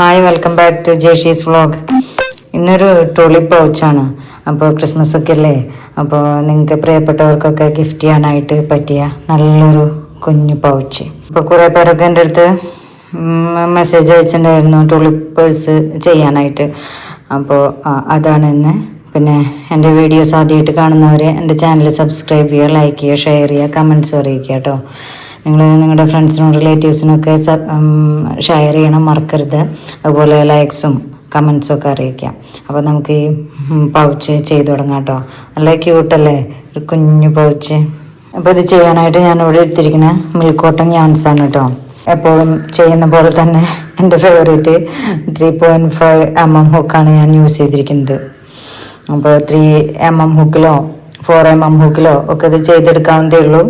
Hi welcome back to Jeshi's vlog ഇന്നൊരു trolley പൗച്ചാണ് അപ്പോൾ ക്രിസ്മസ് ഒക്കെ അല്ലേ അപ്പോൾ നിങ്ങൾക്ക് പ്രിയപ്പെട്ടവർക്കൊക്കെ ഗിഫ്റ്റ് ചെയ്യാനായിട്ട് പറ്റിയ നല്ലൊരു കുഞ്ഞു പൗച്ച് അപ്പോൾ കുറേ പേരൊക്കെ എന്റെ അടുത്ത് മെസ്സേജ് അയച്ചിട്ടുണ്ടായിരുന്നു ടോളി പേഴ്സ് ചെയ്യാനായിട്ട് അപ്പോൾ അതാണ് ഇന്ന്. പിന്നെ എന്റെ വീഡിയോസ് ആദ്യമായിട്ട് കാണുന്നവർ എന്റെ ചാനൽ സബ്സ്ക്രൈബ് ചെയ്യുക ലൈക്ക് ചെയ്യുക ഷെയർ ചെയ്യുക കമന്റ്സ് അറിയിക്കുക കേട്ടോ. നിങ്ങൾ നിങ്ങളുടെ ഫ്രണ്ട്സിനും റിലേറ്റീവ്സിനൊക്കെ ഷെയർ ചെയ്യണം മറക്കരുത്. അതുപോലെ ലൈക്സും കമൻസും ഒക്കെ അറിയിക്കാം. അപ്പോൾ നമുക്ക് ഈ പൗച്ച് ചെയ്ത് തുടങ്ങാം കേട്ടോ. നല്ല ക്യൂട്ടല്ലേ ഒരു കുഞ്ഞു പൗച്ച് അപ്പോൾ ഇത് ചെയ്യാനായിട്ട് ഞാൻ ഇവിടെ എടുത്തിരിക്കുന്ന മിൽക്ക് കോട്ടൺ ആണ് കേട്ടോ. എപ്പോഴും ചെയ്യുന്ന പോലെ തന്നെ എന്റെ favourite three point five M M ഹുക്കാണ് ഞാൻ യൂസ് ചെയ്തിരിക്കുന്നത്. അപ്പോൾ ത്രീ എം എം ഹുക്കിലോ ഫോർ എം എം ഹുക്കിലോ ഒക്കെ ഇത് ചെയ്തെടുക്കാവുന്നതേ ഉള്ളൂ.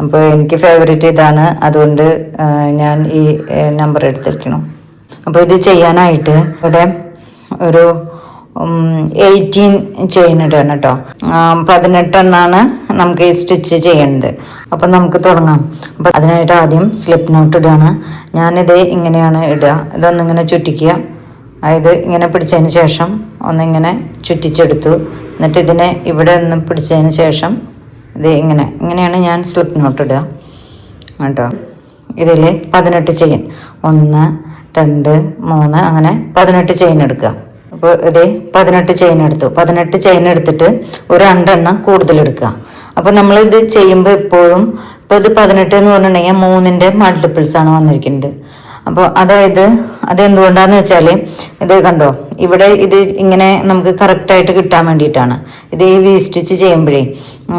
അപ്പോൾ എനിക്ക് ഫേവറേറ്റ് ഇതാണ്. അതുകൊണ്ട് ഞാൻ ഈ നമ്പർ എടുത്തിരിക്കണം അപ്പോൾ ഇത് ചെയ്യാനായിട്ട് ഇവിടെ ഒരു എയ്റ്റീൻ ചെയിൻ ഇടണം കേട്ടോ. പതിനെട്ടെണ്ണാണ് നമുക്ക് ഈ സ്റ്റിച്ച് ചെയ്യേണ്ടത്. അപ്പം നമുക്ക് തുടങ്ങാം. അപ്പം അതിനായിട്ട് ആദ്യം സ്ലിപ്പ് നോട്ട് ഇടുകയാണ് ഞാനിത് ഇങ്ങനെയാണ് ഇടുക. ഇതൊന്നിങ്ങനെ ചുറ്റിക്കുക. അതായത് ഇങ്ങനെ പിടിച്ചതിന് ശേഷം ഒന്നിങ്ങനെ ചുറ്റിച്ചെടുത്തു. എന്നിട്ട് ഇതിനെ ഇവിടെ ഒന്ന് പിടിച്ചതിന് ശേഷം ഇത് ഇങ്ങനെ ഇങ്ങനെയാണ് ഞാൻ സ്ലിപ്പ് നോട്ട് ഇടുക. കേട്ടോ? ഇതിൽ പതിനെട്ട് ചെയിൻ ഒന്ന് രണ്ട് മൂന്ന് അങ്ങനെ പതിനെട്ട് ചെയിൻ എടുക്കുക. അപ്പോൾ ഇത് പതിനെട്ട് ചെയിൻ എടുത്തു. പതിനെട്ട് ചെയിൻ എടുത്തിട്ട് ഒരു രണ്ടെണ്ണം കൂടുതൽ എടുക്കുക. അപ്പോൾ നമ്മൾ ഇത് ചെയ്യുമ്പോൾ എപ്പോഴും ഇപ്പോൾ ഇത് പതിനെട്ട് എന്ന് പറഞ്ഞിട്ടുണ്ടെങ്കിൽ മൂന്നിന്റെ മൾട്ടിപ്പിൾസ് ആണ് വന്നിരിക്കുന്നത്. അപ്പോൾ അതായത് അതെന്തുകൊണ്ടാന്ന് വെച്ചാൽ ഇത് കണ്ടോ ഇവിടെ ഇത് ഇങ്ങനെ നമുക്ക് കറക്റ്റായിട്ട് കിട്ടാൻ വേണ്ടിയിട്ടാണ്. ഇത് ഈ വി സ്റ്റിച്ച് ചെയ്യുമ്പോഴേ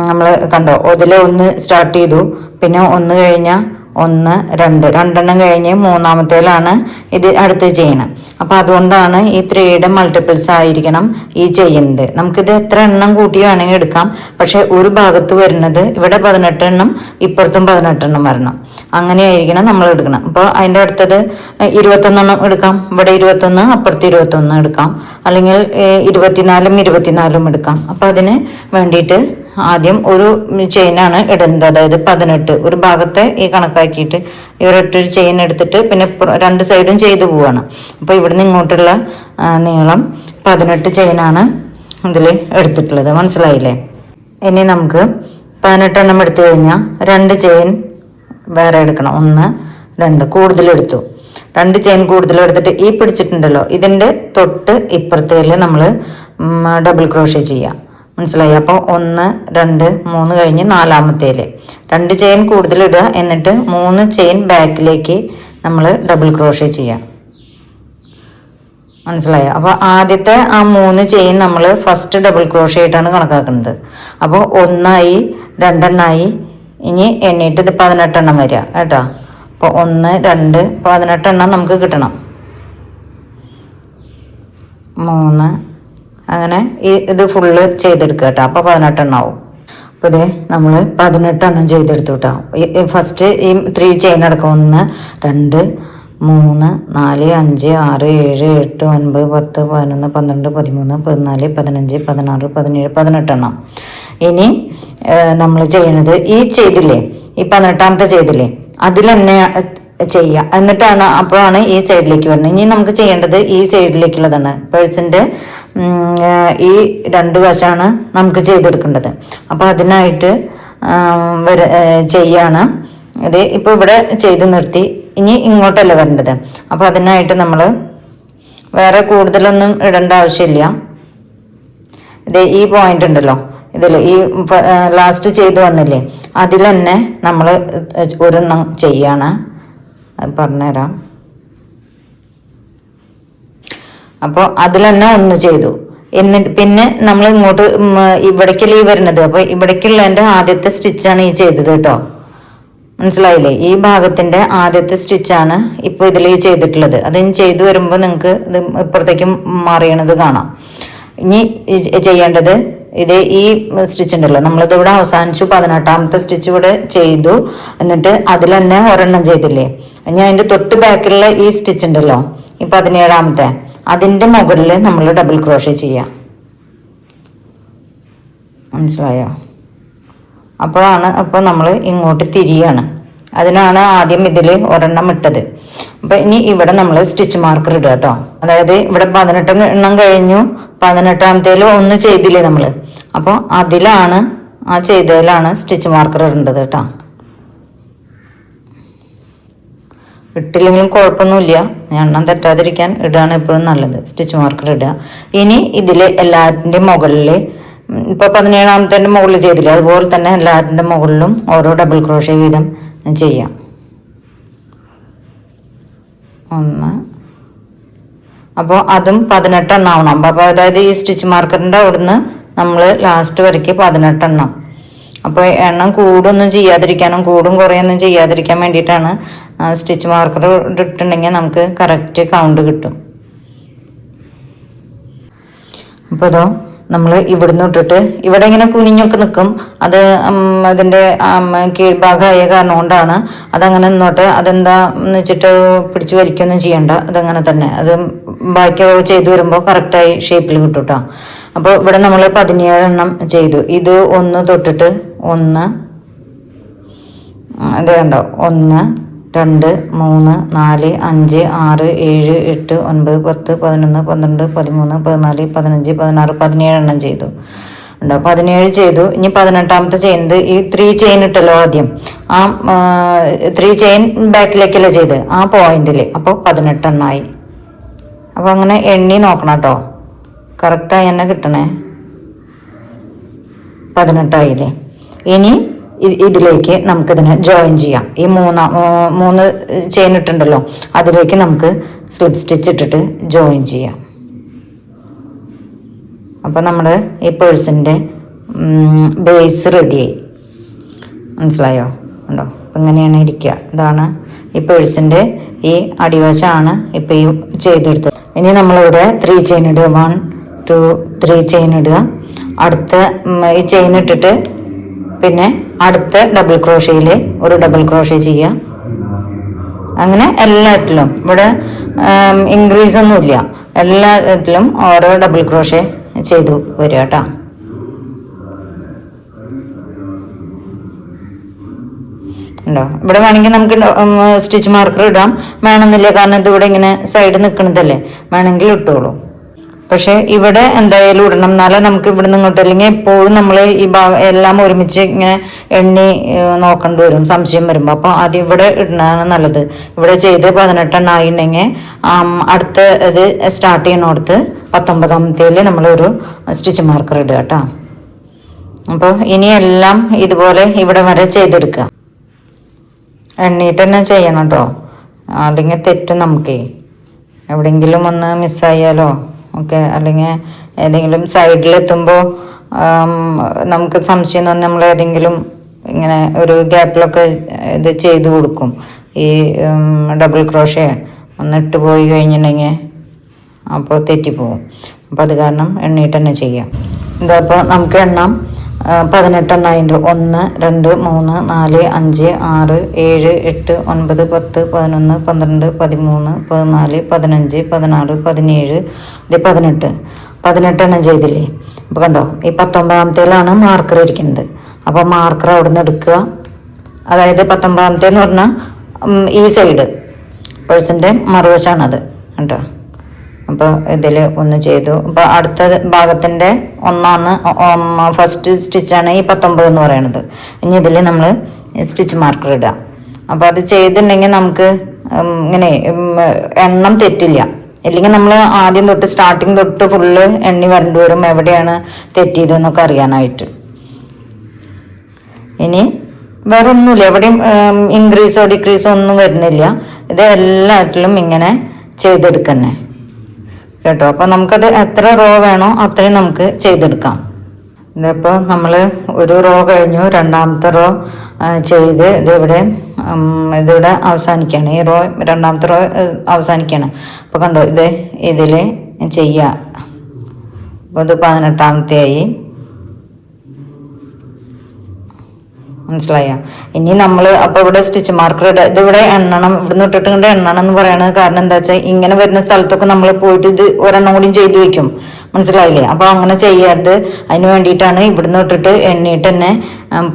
നമ്മൾ കണ്ടോ അതിൽ ഒന്ന് സ്റ്റാർട്ട് ചെയ്തു പിന്നെ ഒന്ന് കഴിഞ്ഞാൽ ഒന്ന് രണ്ട്. രണ്ടെണ്ണം കഴിഞ്ഞ് മൂന്നാമത്തേലാണ് ഇത് അടുത്ത് ചെയ്യണം അപ്പോൾ അതുകൊണ്ടാണ് ഈ ത്രീയുടെ മൾട്ടിപ്പിൾസ് ആയിരിക്കണം ഈ ചെയ്യുന്നത് നമുക്കിത് എത്ര എണ്ണം കൂട്ടി വേണമെങ്കിൽ എടുക്കാം. പക്ഷേ ഒരു ഭാഗത്ത് വരുന്നത് ഇവിടെ പതിനെട്ട് എണ്ണം ഇപ്പുറത്തും പതിനെട്ടെണ്ണം വരണം. അങ്ങനെയായിരിക്കണം നമ്മൾ എടുക്കണം. അപ്പോൾ അതിന്റെ അടുത്തത് ഇരുപത്തൊന്നെണ്ണം എടുക്കാം. ഇവിടെ ഇരുപത്തൊന്ന് അപ്പുറത്ത് ഇരുപത്തൊന്ന് എടുക്കാം. അല്ലെങ്കിൽ ഇരുപത്തിനാലും ഇരുപത്തിനാലും എടുക്കാം. അപ്പോൾ അതിന് വേണ്ടിയിട്ട് ആദ്യം ഒരു ചെയിൻ ആണ് ഇടുന്നത് അതായത് പതിനെട്ട്. ഒരു ഭാഗത്തെ ഈ കണക്കാക്കിയിട്ട് ഇവരൊറ്റൊരു ചെയിൻ എടുത്തിട്ട് പിന്നെ രണ്ട് സൈഡും ചെയ്തു പോവാണ്. അപ്പോൾ ഇവിടുന്ന് ഇങ്ങോട്ടുള്ള നീളം പതിനെട്ട് ചെയിനാണ് ഇതിൽ എടുത്തിട്ടുള്ളത്. മനസ്സിലായില്ലേ? ഇനി നമുക്ക് പതിനെട്ടെണ്ണം എടുത്തു കഴിഞ്ഞാൽ രണ്ട് ചെയിൻ വേറെ എടുക്കണം. ഒന്ന് രണ്ട് കൂടുതൽ എടുത്തു. രണ്ട് ചെയിൻ കൂടുതൽ എടുത്തിട്ട് ഈ പിടിച്ചിട്ടുണ്ടല്ലോ. ഇതിന്റെ തൊട്ട് ഇപ്പുറത്തേൽ നമ്മൾ ഡബിൾ ക്രോഷ്യ ചെയ്യാം. മനസ്സിലായി. അപ്പോൾ ഒന്ന് രണ്ട് മൂന്ന് കഴിഞ്ഞ് നാലാമത്തേൽ. രണ്ട് ചെയിൻ കൂടുതൽ ഇടുക. എന്നിട്ട് മൂന്ന് ചെയിൻ ബാക്കിലേക്ക് നമ്മൾ ഡബിൾ ക്രോഷേ ചെയ്യാം. മനസ്സിലായോ? അപ്പോൾ ആദ്യത്തെ ആ മൂന്ന് ചെയിൻ നമ്മൾ ഫസ്റ്റ് ഡബിൾ ക്രോഷേ ആയിട്ടാണ് കണക്കാക്കുന്നത്. അപ്പോൾ ഒന്നായി രണ്ടെണ്ണായി. ഇനി എണ്ണീട്ട് ഇത് പതിനെട്ടെണ്ണം വരിക. കേട്ടോ? അപ്പോൾ ഒന്ന് രണ്ട് പതിനെട്ടെണ്ണം നമുക്ക് കിട്ടണം. മൂന്ന് അങ്ങനെ ഇത് ഫുള്ള് ചെയ്തെടുക്കുക കേട്ടോ അപ്പോൾ പതിനെട്ടെണ്ണം ആവും അപ്പോൾ ഇത് നമ്മൾ പതിനെട്ടെണ്ണം ചെയ്തെടുത്തു കേട്ടോ ഫസ്റ്റ് ഈ ത്രീ ചെയിൻ അടക്കം ഒന്ന് രണ്ട് മൂന്ന് നാല് അഞ്ച് ആറ് ഏഴ് എട്ട് ഒൻപത് പത്ത് പതിനൊന്ന് പന്ത്രണ്ട് പതിമൂന്ന് പതിനാല് പതിനഞ്ച് പതിനാറ് പതിനേഴ് പതിനെട്ടെണ്ണം. ഇനി നമ്മൾ ചെയ്യണത് ഈ ചെയ്തില്ലേ ഈ പതിനെട്ടാമത്തെ ചെയ്തില്ലേ അതിൽ തന്നെ ചെയ്യുക എന്നിട്ടാണ് അപ്പോഴാണ് ഈ സൈഡിലേക്ക് വരുന്നത്. ഇനി നമുക്ക് ചെയ്യേണ്ടത് ഈ സൈഡിലേക്കുള്ളതാണ് പേഴ്സിന്റെ ഈ രണ്ട് വശമാണ് നമുക്ക് ചെയ്തെടുക്കേണ്ടത്. അപ്പോൾ അതിനായിട്ട് വര ചെയ്യാണ്. ഇത് ഇപ്പോൾ ഇവിടെ ചെയ്ത് നിർത്തി. ഇനി ഇങ്ങോട്ടല്ല വരേണ്ടത്. അപ്പോൾ അതിനായിട്ട് നമ്മൾ വേറെ കൂടുതലൊന്നും ഇടേണ്ട ആവശ്യമില്ല. ഇത് ഈ പോയിന്റ് ഉണ്ടല്ലോ. ഇതിൽ ഈ ലാസ്റ്റ് ചെയ്ത് വന്നില്ലേ. അതിൽ തന്നെ നമ്മൾ ഒരെണ്ണം ചെയ്യാണ്. പറഞ്ഞുതരാം. അപ്പോൾ അതിൽ തന്നെ ഒന്ന് ചെയ്തു. എന്നിട്ട് പിന്നെ നമ്മൾ ഇങ്ങോട്ട് ഇവിടേക്ക് ഇവിടേക്കല്ലേ ഈ വരുന്നത് അപ്പോൾ ഇവിടേക്കുള്ളതിന്റെ ആദ്യത്തെ സ്റ്റിച്ചാണ് ഈ ചെയ്തത് കേട്ടോ. മനസ്സിലായില്ലേ? ഈ ഭാഗത്തിന്റെ ആദ്യത്തെ സ്റ്റിച്ചാണ് ഇപ്പോൾ ഇതിൽ ചെയ്തിട്ടുള്ളത്. അത് ചെയ്തു വരുമ്പോൾ നിങ്ങൾക്ക് ഇത് ഇപ്പുറത്തേക്കും മാറിയണത് കാണാം. ഇനി ചെയ്യേണ്ടത് ഇത് ഈ സ്റ്റിച്ച് ഉണ്ടല്ലോ. നമ്മളിത് ഇവിടെ അവസാനിച്ചു. പതിനെട്ടാമത്തെ സ്റ്റിച്ച് ഇവിടെ ചെയ്തു. എന്നിട്ട് അതിൽ തന്നെ ഒരെണ്ണം ചെയ്തില്ലേ? ഇനി അതിന്റെ തൊട്ട് ബാക്കിലുള്ള ഈ സ്റ്റിച്ച് ഉണ്ടല്ലോ. ഈ പതിനേഴാമത്തെ. അതിന്റെ മുകളിൽ നമ്മൾ ഡബിൾ ക്രോഷ ചെയ്യാം. മനസ്സിലായോ? അപ്പോഴാണ് അപ്പോൾ നമ്മൾ ഇങ്ങോട്ട് തിരിയാണ്. അതിനാണ് ആദ്യം ഇതിൽ ഒരെണ്ണം ഇട്ടത്. അപ്പം ഇനി ഇവിടെ നമ്മൾ സ്റ്റിച്ച് മാർക്കർ ഇടുക കേട്ടോ. അതായത് ഇവിടെ പതിനെട്ട് എണ്ണം കഴിഞ്ഞു. പതിനെട്ടാമത്തേൽ ഒന്ന് ചെയ്തില്ലേ നമ്മൾ അപ്പോൾ അതിലാണ് ആ ചെയ്തതിലാണ് സ്റ്റിച്ച് മാർക്കർ ഇടേണ്ടത് കേട്ടോ. ഇട്ടില്ലെങ്കിലും കുഴപ്പമൊന്നുമില്ല. എണ്ണം തെറ്റാതിരിക്കാൻ ഇടുകയാണ് എപ്പോഴും നല്ലത്. സ്റ്റിച്ച് മാർക്കർ ഇടുക ഇനി ഇതിൽ എല്ലാറ്റിന്റെയും മുകളിൽ ഇപ്പോൾ പതിനേഴാമത്തെ മുകളിൽ ചെയ്തില്ല? അതുപോലെ തന്നെ എല്ലാറ്റിന്റെ മുകളിലും ഓരോ ഡബിൾ ക്രോഷ്യ വീതം ചെയ്യാം. ഒന്ന്. അപ്പോൾ അതും പതിനെട്ടെണ്ണം ആവണം. അപ്പോൾ അതായത് ഈ സ്റ്റിച്ച് മാർക്കറിന്റെ അവിടുന്ന് നമ്മൾ ലാസ്റ്റ് വരയ്ക്ക് പതിനെട്ടെണ്ണം. അപ്പോൾ എണ്ണം കൂടൊന്നും ചെയ്യാതിരിക്കാനും കൂടും കുറയൊന്നും ചെയ്യാതിരിക്കാൻ വേണ്ടിയിട്ടാണ് സ്റ്റിച്ച് മാർക്കർ ഇട്ടിട്ടുണ്ടെങ്കിൽ നമുക്ക് കറക്റ്റ് കൗണ്ട് കിട്ടും. അപ്പോൾ അതോ നമ്മൾ ഇവിടുന്ന് ഇട്ടിട്ട് ഇവിടെ ഇങ്ങനെ കുനിഞ്ഞൊക്കെ നിൽക്കും അത് അതിന്റെ കീഴ്ഭാഗമായ കാരണം കൊണ്ടാണ് അതങ്ങനെ നിന്നോട്ടെ. അതെന്താ എന്ന് വെച്ചിട്ട് പിടിച്ച് വലിക്കൊന്നും ചെയ്യണ്ട. അതങ്ങനെ തന്നെ. അത് ബാക്കി ചെയ്തു വരുമ്പോൾ കറക്റ്റായി ഷേപ്പിൽ കിട്ടും കേട്ടോ അപ്പോൾ ഇവിടെ നമ്മൾ പതിനേഴെണ്ണം ചെയ്തു. ഇത് ഒന്ന് തൊട്ടിട്ട് ഒന്ന് അതേ കണ്ടോ? ഒന്ന് രണ്ട് മൂന്ന് നാല് അഞ്ച് ആറ് ഏഴ് എട്ട് ഒൻപത് പത്ത് പതിനൊന്ന് പന്ത്രണ്ട് പതിമൂന്ന് പതിനാല് പതിനഞ്ച് പതിനാറ് പതിനേഴ് എണ്ണം ചെയ്തു. ഉണ്ടോ? പതിനേഴ് ചെയ്തു. ഇനി പതിനെട്ടാമത്തെ ചെയ്യുന്നത് ഈ ത്രീ ചെയിൻ ഇട്ടല്ലോ ആദ്യം. ആ ത്രീ ചെയിൻ ബാക്കിലേക്കല്ലേ ചെയ്ത്? ആ പോയിന്റിൽ അപ്പോൾ പതിനെട്ടെണ്ണമായി അപ്പോൾ അങ്ങനെ എണ്ണി നോക്കണം കേട്ടോ. കറക്റ്റായി തന്നെ കിട്ടണേ. പതിനെട്ടായില്ലേ? ഇനി ഇതിലേക്ക് നമുക്കിതിനെ ജോയിൻ ചെയ്യാം. ഈ മൂന്നാം മൂന്ന് ചെയിൻ ഇട്ടുണ്ടല്ലോ അതിലേക്ക് നമുക്ക് സ്ലിപ്പ് സ്റ്റിച്ച് ഇട്ടിട്ട് ജോയിൻ ചെയ്യാം. അപ്പോൾ നമ്മൾ ഈ പേഴ്സിന്റെ ബേസ് റെഡിയായി മനസ്സിലായോ? ഉണ്ടോ ഇങ്ങനെയാണ് ഇരിക്കുക. ഇതാണ് ഈ പേഴ്സിന്റെ ഈ അടിവശമാണ് ഇപ്പോൾ ഈ ചെയ്തെടുത്തത്. ഇനി നമ്മളിവിടെ ത്രീ ചെയിൻ ഇടുക. വൺ ടു ത്രീ ചെയിൻ ഇടുക. അടുത്ത ഈ ചെയിൻ ഇട്ടിട്ട് പിന്നെ അടുത്ത ഡബിൾ ക്രോഷയിൽ ഒരു ഡബിൾ ക്രോഷ ചെയ്യുക. അങ്ങനെ എല്ലാറ്റിലും. ഇവിടെ ഇൻക്രീസ് ഒന്നുമില്ല. എല്ലാറ്റിലും ഓരോ ഡബിൾ ക്രോഷ ചെയ്തു വരിക കേട്ടോ. ഉണ്ടോ? ഇവിടെ വേണമെങ്കിൽ നമുക്ക് സ്റ്റിച്ച് മാർക്കർ ഇടാം. വേണമെന്നില്ല കാരണം ഇതിവിടെ ഇങ്ങനെ സൈഡ് നിൽക്കുന്നതല്ലേ വേണമെങ്കിൽ ഇട്ടോളൂ. പക്ഷെ ഇവിടെ എന്തായാലും ഇടണം. എന്നാലേ നമുക്ക് ഇവിടെ നിന്ന് ഇങ്ങോട്ട് അല്ലെങ്കിൽ എപ്പോഴും നമ്മൾ ഈ ഭാഗം എല്ലാം ഒരുമിച്ച് ഇങ്ങനെ എണ്ണി നോക്കേണ്ടി വരും. സംശയം വരുമ്പോൾ അപ്പോൾ അത് ഇവിടെ ഇടുന്നതാണ് നല്ലത്. ഇവിടെ ചെയ്ത് പതിനെട്ടെണ്ണം ആയിട്ടുണ്ടെങ്കിൽ അടുത്ത ഇത് സ്റ്റാർട്ട് ചെയ്യണോടത്ത് പത്തൊമ്പതാമത്തേൽ നമ്മളൊരു സ്റ്റിച്ച് മാർക്കർ ഇടുക കേട്ടോ. അപ്പോൾ ഇനിയെല്ലാം ഇതുപോലെ ഇവിടെ വരെ ചെയ്തെടുക്കുക. എണ്ണീട്ട് തന്നെ ചെയ്യണം കേട്ടോ. അല്ലെങ്കിൽ തെറ്റും നമുക്കേ. എവിടെയെങ്കിലും ഒന്ന് മിസ്സായാലോ ഒക്കെ അല്ലെങ്കിൽ ഏതെങ്കിലും സൈഡിലെത്തുമ്പോൾ നമുക്ക് സംശയം തോന്നി നമ്മൾ ഏതെങ്കിലും ഇങ്ങനെ ഒരു ഗ്യാപ്പിലൊക്കെ ഇത് ചെയ്തു കൊടുക്കും. ഈ ഡബിൾ ക്രോഷേ ഒന്നിട്ട് പോയി കഴിഞ്ഞിട്ടുണ്ടെങ്കിൽ അപ്പോൾ തെറ്റിപ്പോവും. അപ്പോൾ അത് കാരണം എണ്ണീട്ട് തന്നെ ചെയ്യാം. ഇതപ്പോൾ നമുക്ക് എണ്ണാം. പതിനെട്ടെണ്ണായിരം ഒന്ന് രണ്ട് മൂന്ന് നാല് അഞ്ച് ആറ് ഏഴ് എട്ട് ഒൻപത് പത്ത് പതിനൊന്ന് പന്ത്രണ്ട് പതിമൂന്ന് പതിനാല് പതിനഞ്ച് പതിനാറ് പതിനേഴ് ഇത് പതിനെട്ട്. പതിനെട്ടെണ്ണം ചെയ്തില്ലേ? അപ്പോൾ കണ്ടോ ഈ പത്തൊമ്പതാമത്തേലാണ് മാർക്കർ ഇരിക്കുന്നത്. അപ്പോൾ മാർക്കർ അവിടെ നിന്ന് എടുക്കുക. അതായത് പത്തൊമ്പതാമത്തേന്ന് പറഞ്ഞാൽ ഈ സൈഡ് പേഴ്സിന്റെ മറുവശമാണത് കേട്ടോ അപ്പോൾ ഇതിൽ ഒന്ന് ചെയ്തു. അപ്പോൾ അടുത്ത ഭാഗത്തിന്റെ ഒന്നാന്ന് ഫസ്റ്റ് സ്റ്റിച്ചാണ് ഈ പത്തൊമ്പത് എന്ന് പറയുന്നത് ഇനി ഇതിൽ നമ്മൾ സ്റ്റിച്ച് മാർക്കർ ഇടുക. അപ്പോൾ അത് ചെയ്തിട്ടുണ്ടെങ്കിൽ നമുക്ക് ഇങ്ങനെ എണ്ണം തെറ്റില്ല. ഇല്ലെങ്കിൽ നമ്മൾ ആദ്യം തൊട്ട് സ്റ്റാർട്ടിങ് തൊട്ട് ഫുള്ള് എണ്ണി വരേണ്ടി വരും എവിടെയാണ് തെറ്റിയതെന്നൊക്കെ അറിയാനായിട്ട്. ഇനി വേറെ ഒന്നുമില്ല എവിടെയും ഇൻക്രീസോ ഡിക്രീസോ ഒന്നും വരുന്നില്ല. ഇത് എല്ലാറ്റിലും ഇങ്ങനെ ചെയ്തെടുക്കന്നെ. കേട്ടോ. അപ്പോൾ നമുക്കത് എത്ര റോ വേണോ അത്രയും നമുക്ക് ചെയ്തെടുക്കാം. ഇതിപ്പോൾ നമ്മൾ ഒരു റോ കഴിഞ്ഞു. രണ്ടാമത്തെ റോ ചെയ്ത് ഇതിവിടെ ഇതിവിടെ അവസാനിക്കുകയാണ് ഈ റോ രണ്ടാമത്തെ റോ അവസാനിക്കുകയാണ് അപ്പോൾ കണ്ടോ ഇത് ഇതിൽ ചെയ്യുക അപ്പോൾ ഇത് പതിനെട്ടാമത്തെ ആയി മനസ്സിലായ? ഇനി നമ്മൾ അപ്പോൾ ഇവിടെ സ്റ്റിച്ച് മാർക്കർ ഇടുക ഇതിവിടെ എണ്ണണം ഇവിടുന്ന് ഇട്ടിട്ട് എണ്ണണം എന്ന് പറയുന്നത് കാരണം എന്താ വെച്ചാൽ ഇങ്ങനെ വരുന്ന സ്ഥലത്തൊക്കെ നമ്മൾ പോയിട്ട് ഇത് ഒരെണ്ണം കൂടി ചെയ്തു വെക്കും. മനസ്സിലായില്ലേ? അപ്പോൾ അങ്ങനെ ചെയ്യരുത്. അതിന് വേണ്ടിയിട്ടാണ് ഇവിടുന്ന് ഇട്ടിട്ട് എണ്ണിയിട്ട് തന്നെ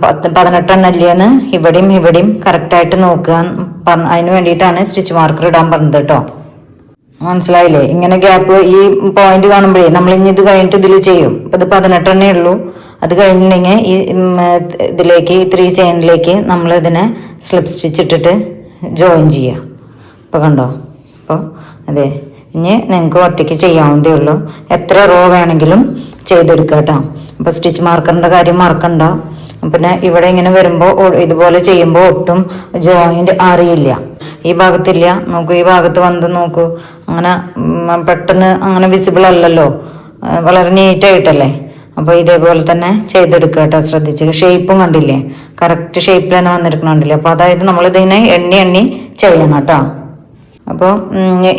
പത്ത് പതിനെട്ടെണ്ണല്ലേന്ന് ഇവിടെയും ഇവിടെയും കറക്റ്റായിട്ട് നോക്കുക അതിന് വേണ്ടിയിട്ടാണ് സ്റ്റിച്ച് മാർക്കർ ഇടാൻ പറഞ്ഞത് കേട്ടോ. മനസ്സിലായില്ലേ? ഇങ്ങനെ ഗ്യാപ്പ് ഈ പോയിന്റ് കാണുമ്പോഴേ നമ്മൾ ഇനി ഇത് കഴിഞ്ഞിട്ട് ഇതിൽ ചെയ്യും. ഇപ്പൊ ഇത് പതിനെട്ടെണ്ണേ ഉള്ളൂ. അത് കഴിഞ്ഞിട്ടുണ്ടെങ്കിൽ ഈ ഇതിലേക്ക് ഈ ത്രീ ചെയിനിലേക്ക് നമ്മൾ ഇതിനെ സ്ലിപ്പ് സ്റ്റിച്ച് ഇട്ടിട്ട് ജോയിൻ ചെയ്യുക. അപ്പോൾ കണ്ടോ? അപ്പോൾ അതെ. ഇനി നിങ്ങൾക്ക് ഒറ്റയ്ക്ക് ചെയ്യാവുന്നതേ ഉള്ളൂ. എത്ര റോ വേണമെങ്കിലും ചെയ്തെടുക്കുക കേട്ടോ. അപ്പോൾ സ്റ്റിച്ച് മാർക്കറിന്റെ കാര്യം മറക്കണ്ട. പിന്നെ ഇവിടെ ഇങ്ങനെ വരുമ്പോൾ ഇതുപോലെ ചെയ്യുമ്പോൾ ഒട്ടും ജോയിന്റ് അറിയില്ല. ഈ ഭാഗത്തില്ല. നോക്കൂ ഈ ഭാഗത്ത് വന്ന് നോക്കൂ. അങ്ങനെ പെട്ടെന്ന് അങ്ങനെ വിസിബിൾ അല്ലല്ലോ. വളരെ നീറ്റായിട്ടല്ലേ അപ്പോൾ ഇതേപോലെ തന്നെ ചെയ്തെടുക്കുക കേട്ടോ ശ്രദ്ധിച്ച്. ഷേപ്പും കണ്ടില്ലേ? കറക്റ്റ് ഷേപ്പിൽ തന്നെ വന്നിരിക്കണുണ്ടല്ലേ അപ്പോൾ അതായത് നമ്മൾ ഇതിനെ എണ്ണി എണ്ണി ചെയ്യണം കേട്ടോ. അപ്പോൾ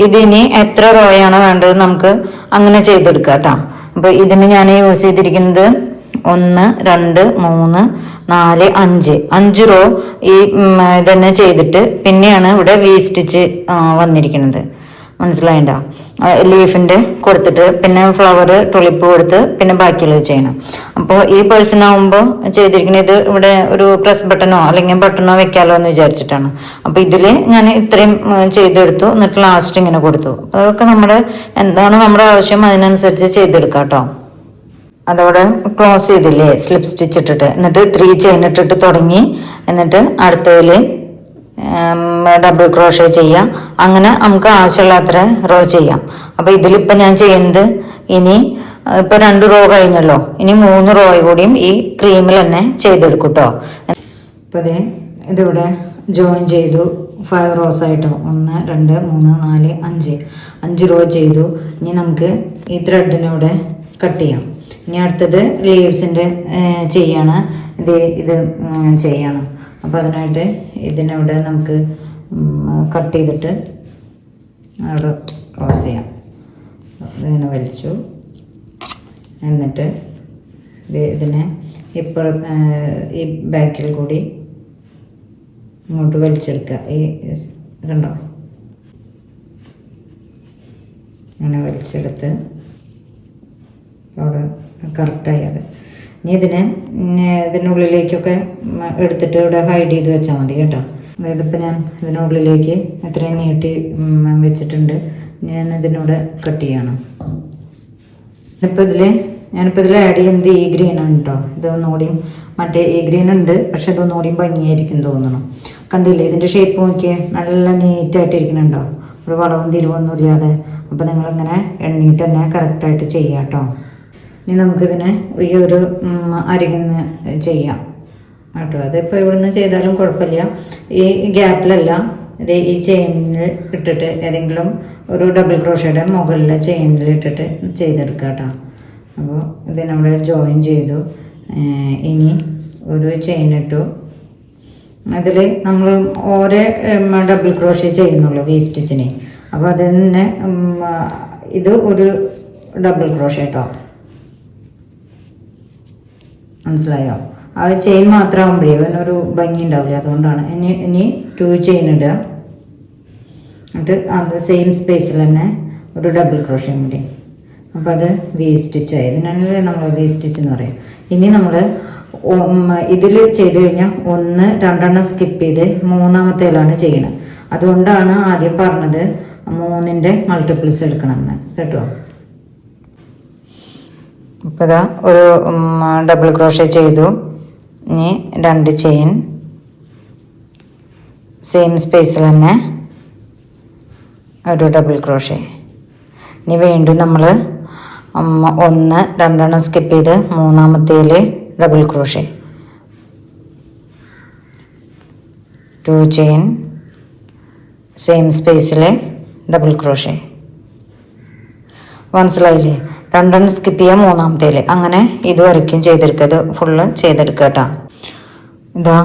ഇതിനി എത്ര റോയാണ് വേണ്ടത് നമുക്ക് അങ്ങനെ ചെയ്തെടുക്കുക കേട്ടോ. അപ്പോൾ ഇതിന് ഞാൻ യൂസ് ചെയ്തിരിക്കുന്നത് ഒന്ന് രണ്ട് മൂന്ന് നാല് അഞ്ച്. അഞ്ച് റോ ഈ ഇതന്നെ ചെയ്തിട്ട് പിന്നെയാണ് ഇവിടെ വി സ്റ്റിച്ച് വന്നിരിക്കുന്നത് മനസ്സിലായിണ്ടോ? ലീഫിന്റെ കൊടുത്തിട്ട് പിന്നെ ഫ്ലവർ ടുളിപ്പ് കൊടുത്ത് പിന്നെ ബാക്കിയുള്ളത് ചെയ്യണം. അപ്പോൾ ഈ പേഴ്സൺ ആകുമ്പോൾ ചെയ്തിരിക്കുന്നത് ഇത് ഇവിടെ ഒരു പ്രസ് ബട്ടണോ അല്ലെങ്കിൽ ബട്ടണോ വെക്കാലോ എന്ന് വിചാരിച്ചിട്ടാണ്. അപ്പോൾ ഇതിൽ ഞാൻ ഇത്രയും ചെയ്തെടുത്തു. എന്നിട്ട് ലാസ്റ്റ് ഇങ്ങനെ കൊടുത്തു. അതൊക്കെ നമ്മുടെ എന്താണ് നമ്മുടെ ആവശ്യം? അതിനനുസരിച്ച് ചെയ്തെടുക്കാം കേട്ടോ അതവിടെ ക്ലോസ് ചെയ്തില്ലേ? സ്ലിപ്പ് സ്റ്റിച്ച് ഇട്ടിട്ട്. എന്നിട്ട് ത്രീ ചെയിൻ ഇട്ടിട്ട് തുടങ്ങി. എന്നിട്ട് അടുത്തതിൽ ഡബിൾ ക്രോഷേ ചെയ്യാം. അങ്ങനെ നമുക്ക് ആവശ്യമുള്ളത്ര റോ ചെയ്യാം. അപ്പോൾ ഇതിലിപ്പോൾ ഞാൻ ചെയ്യുന്നത് ഇനി ഇപ്പോൾ രണ്ട് റോ കഴിഞ്ഞല്ലോ. ഇനി മൂന്ന് റോ കൂടിയും ഈ ക്രീമിൽ തന്നെ ചെയ്തെടുക്കും കേട്ടോ അപ്പോൾ അതെ ഇതിവിടെ ജോയിൻ ചെയ്തു. ഫൈവ് റോസ് ആയിട്ടോ. ഒന്ന് രണ്ട് മൂന്ന് നാല് അഞ്ച്. അഞ്ച് റോ ചെയ്തു. ഇനി നമുക്ക് ഈ ത്രെഡിനൂടെ കട്ട് ചെയ്യാം. ഇനി അടുത്തത് ലീവ്സിന്റെ ചെയ്യാണ്. ഇത് ഇത് ചെയ്യണം. അപ്പോൾ അതിനായിട്ട് ഇതിനവിടെ നമുക്ക് കട്ട് ചെയ്തിട്ട് അവിടെ ക്രോസ് ചെയ്യാം. ഇങ്ങനെ വലിച്ചു. എന്നിട്ട് ഇത് ഇതിനെ ഇപ്പോൾ ഈ ബാക്കിൽ കൂടി ഇങ്ങോട്ട് വലിച്ചെടുക്കുക. ഈ കണ്ടോ? അങ്ങനെ വലിച്ചെടുത്ത് അവിടെ കറക്റ്റായി അത്. ഇനി ഇതിനെ ഇതിനുള്ളിലേക്കൊക്കെ എടുത്തിട്ട് ഇവിടെ ഹൈഡ് ചെയ്ത് വെച്ചാൽ മതി കേട്ടോ. അതായത് ഇപ്പം ഞാൻ ഇതിനുള്ളിലേക്ക് ഇത്രയും നീട്ടി വെച്ചിട്ടുണ്ട്. ഞാൻ ഇതിനൂടെ കട്ട് ചെയ്യണം. ഇപ്പം ഇതിൽ ഞാനിപ്പോൾ ഇതിൽ ആഡ് ചെയ്യുന്നത് ഈ ഗ്രീൻ ആണ് കേട്ടോ ഇത് ഒന്നുകൂടിയും മറ്റേ ഈ ഗ്രീൻ ഉണ്ട് പക്ഷെ ഇത് ഭംഗിയായിരിക്കും തോന്നണം. കണ്ടില്ലേ ഇതിന്റെ ഷേപ്പ് നോക്കിയേ നല്ല നീറ്റായിട്ട് ഇരിക്കുന്നുണ്ടോ ഒരു വളവും തിരിവൊന്നും ഇല്ലാതെ. അപ്പോൾ നിങ്ങളിങ്ങനെ എണ്ണീട്ട് തന്നെ കറക്റ്റായിട്ട് ചെയ്യാം കേട്ടോ ഇനി നമുക്കിതിനെ ഈ ഒരു അരികിൽ നിന്ന് ചെയ്യാം. കേട്ടോ അതിപ്പോൾ ഇവിടുന്ന് ചെയ്താലും കുഴപ്പമില്ല. ഈ ഗ്യാപ്പിലല്ല ഇത് ഈ ചെയിനിൽ ഇട്ടിട്ട് ഏതെങ്കിലും ഒരു ഡബിൾ ക്രോഷയുടെ മുകളിലെ ചെയിനിൽ ഇട്ടിട്ട് ചെയ്തെടുക്കുക കേട്ടോ അപ്പോൾ ഇതിനവിടെ ജോയിൻ ചെയ്തു. ഇനി ഒരു ചെയിൻ ഇട്ടു. അതിൽ നമ്മൾ ഓരോ ഡബിൾ ക്രോഷ ചെയ്യുന്നുള്ളൂ വി സ്റ്റിച്ചിന് അപ്പോൾ അതിന് ഇത് ഒരു ഡബിൾ ക്രോഷ കേട്ടോ മനസ്സിലായോ? ആ ചെയിൻ മാത്രമാകുമ്പോഴേ അതിനൊരു ഭംഗി ഉണ്ടാവില്ല അതുകൊണ്ടാണ് ഇനി ഇനി ടു ചെയിൻ ഇടുക. എന്നിട്ട് അത് സെയിം സ്പേസിൽ തന്നെ ഒരു ഡബിൾ ക്രോഷ്യം കൂടി. അപ്പോൾ അത് വി സ്റ്റിച്ചായി ഇതിനാണല്ലേ നമ്മൾ വി സ്റ്റിച്ച് എന്ന് പറയും. ഇനി നമ്മൾ ഇതിൽ ചെയ്ത് കഴിഞ്ഞാൽ ഒന്ന് രണ്ടെണ്ണം സ്കിപ്പ് ചെയ്ത് മൂന്നാമത്തേലാണ് ചെയ്യണം. അതുകൊണ്ടാണ് ആദ്യം പറഞ്ഞത് മൂന്നിന്റെ മൾട്ടിപ്പിൾസ് എടുക്കണമെന്ന്. കേട്ടോ? ഇപ്പോൾ ഇതാ ഒരു ഡബിൾ ക്രോഷേ ചെയ്തു. ഇനി രണ്ട് ചെയിൻ സെയിം സ്പേസിൽ തന്നെ ഒരു ഡബിൾ ക്രോഷേ ഇനി വീണ്ടും നമ്മൾ ഒന്ന് രണ്ടെണ്ണം സ്കിപ്പ് ചെയ്ത് മൂന്നാമത്തേൽ double crochet two chain same സ്പേസിൽ ഡബിൾ ക്രോഷേ മനസ്സിലായില്ലേ രണ്ടെണ്ണം സ്കിപ്പ് ചെയ്യാം മൂന്നാമത്തേൽ അങ്ങനെ ഇത് വരയ്ക്കും ചെയ്തെടുക്കുക ഇത് ഫുള്ള് ചെയ്തെടുക്കുക കേട്ടോ. ഇതാ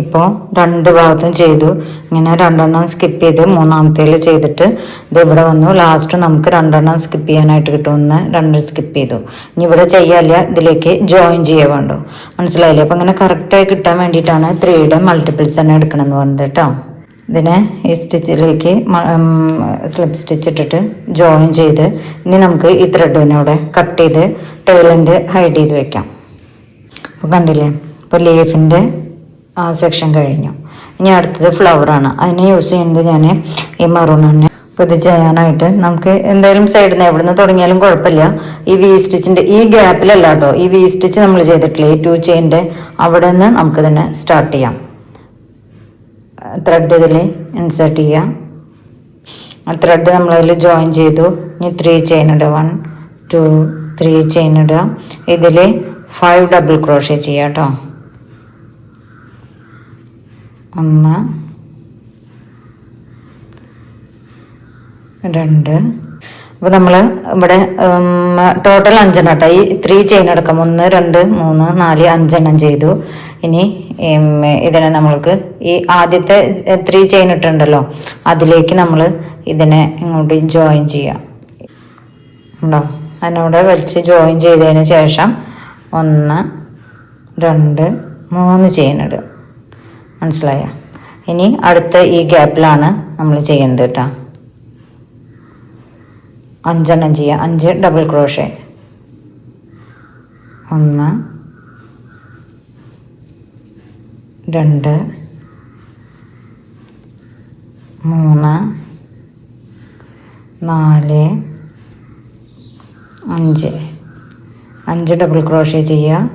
ഇപ്പോൾ രണ്ട് ഭാഗത്തും ചെയ്തു. ഇങ്ങനെ രണ്ടെണ്ണം സ്കിപ്പ് ചെയ്ത് മൂന്നാമത്തേൽ ചെയ്തിട്ട് ഇത് ഇവിടെ വന്നു. ലാസ്റ്റ് നമുക്ക് രണ്ടെണ്ണം സ്കിപ്പ് ചെയ്യാനായിട്ട് കിട്ടുമെന്ന് രണ്ട് സ്കിപ്പ് ചെയ്തു. ഇനി ഇവിടെ ചെയ്യാല്ല ഇതിലേക്ക് ജോയിൻ ചെയ്യാൻ വേണ്ടു. മനസ്സിലായില്ലേ? അപ്പോൾ ഇങ്ങനെ കറക്റ്റായി കിട്ടാൻ വേണ്ടിയിട്ടാണ് ത്രീയുടെ മൾട്ടിപ്പിൾസ് തന്നെ എടുക്കണമെന്ന് പറഞ്ഞത് കേട്ടോ. ഇതിനെ ഈ സ്റ്റിച്ചിലേക്ക് സ്ലിപ്പ് സ്റ്റിച്ച് ഇട്ടിട്ട് ജോയിൻ ചെയ്ത് ഇനി നമുക്ക് ഈ ത്രെഡിനെ ഇവിടെ കട്ട് ചെയ്ത് ടൈലന്റ് ഹൈഡ് ചെയ്ത് വെക്കാം. അപ്പോൾ കണ്ടില്ലേ? ഇപ്പോൾ ലീഫിന്റെ സെക്ഷൻ കഴിഞ്ഞു. ഇനി അടുത്തത് ഫ്ലവറാണ് അതിന് യൂസ് ചെയ്യുന്നത് ഞാൻ ഈ മറൂൺ തന്നെ അപ്പോൾ ഇത് ചെയ്യാനായിട്ട് നമുക്ക് എന്തായാലും സൈഡിൽ നിന്ന് എവിടെ നിന്ന് തുടങ്ങിയാലും കുഴപ്പമില്ല. ഈ വി സ്റ്റിച്ചിന്റെ ഈ ഗ്യാപ്പിലല്ല കേട്ടോ ഈ വി സ്റ്റിച്ച് നമ്മൾ ചെയ്തിട്ടില്ലേ? ഈ ടു ചെയിന്റെ അവിടെ നിന്ന് നമുക്ക് തന്നെ സ്റ്റാർട്ട് ചെയ്യാം. ത്രെഡ് ഇതിൽ ഇൻസേർട്ട് ചെയ്യാം. ആ ത്രെഡ് നമ്മളതിൽ ജോയിൻ ചെയ്തു. ഇനി ത്രീ ചെയിൻ ഇടുക. വൺ ടു ത്രീ ചെയിൻ ഇടുക. ഇതിൽ ഫൈവ് ഡബിൾ ക്രോഷേ ചെയ്യാം കേട്ടോ ഒന്ന് രണ്ട്. അപ്പോൾ നമ്മൾ ഇവിടെ ടോട്ടൽ അഞ്ചെണ്ണം കേട്ടോ ഈ ത്രീ ചെയിൻ അടക്കം ഒന്ന് രണ്ട് മൂന്ന് നാല് അഞ്ചെണ്ണം ചെയ്തു. ഇനി ഇതിനെ നമ്മൾക്ക് ഈ ആദ്യത്തെ ത്രീ ചെയിൻ ഇട്ടുണ്ടല്ലോ അതിലേക്ക് നമ്മൾ ഇതിനെ ഇങ്ങോട്ട് ജോയിൻ ചെയ്യാം. ഉണ്ടോ? അതിനോട് വലിച്ച് ജോയിൻ ചെയ്തതിന് ശേഷം ഒന്ന് രണ്ട് മൂന്ന് ചെയിൻ ഇടുക. മനസ്സിലായ? ഇനി അടുത്ത ഈ ഗ്യാപ്പിലാണ് നമ്മൾ ചെയ്യുന്നത് കേട്ടോ. അഞ്ചെണ്ണം ചെയ്യുക അഞ്ച് ഡബിൾ ക്രോഷേ ഒന്ന് രണ്ട് മൂന്ന് നാല് അഞ്ച്. അഞ്ച് ഡബിൾ ക്രോഷേ ചെയ്യുക.